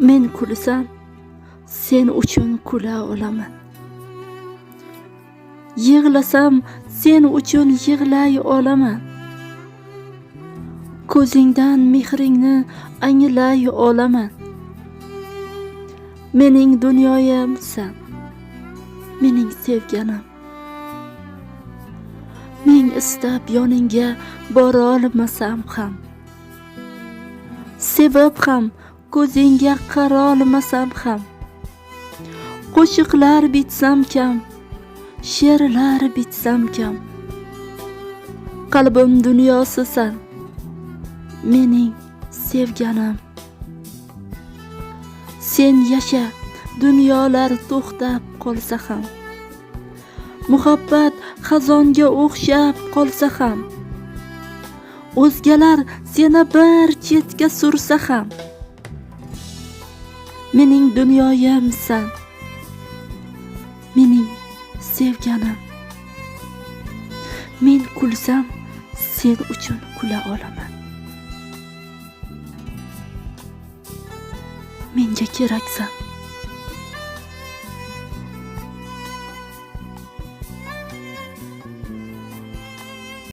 men kulsam sen uchun kula olaman. Yig'lasam sen uchun yig'lay olaman. Ko'zingdan mehringni anglay olaman. Mening dunyoyimsan mening sevganim. Men istab yoningga borolmasam ham sevib ham ko'zingga qarolmasam ham qo'shiqlar bitsam kam she'rlar bitsam kam. Qalbim dunyosisan mening sevganim. Sen yasha dunyolar to'xtab qolsa ham muhabbat xazonga o'xshab qolsa ham o'zgalar seni bir chetga sursa ham mening dunyoyimsan mening sevganim. Men kulsam sen uchun kula olaman. Menga keraksan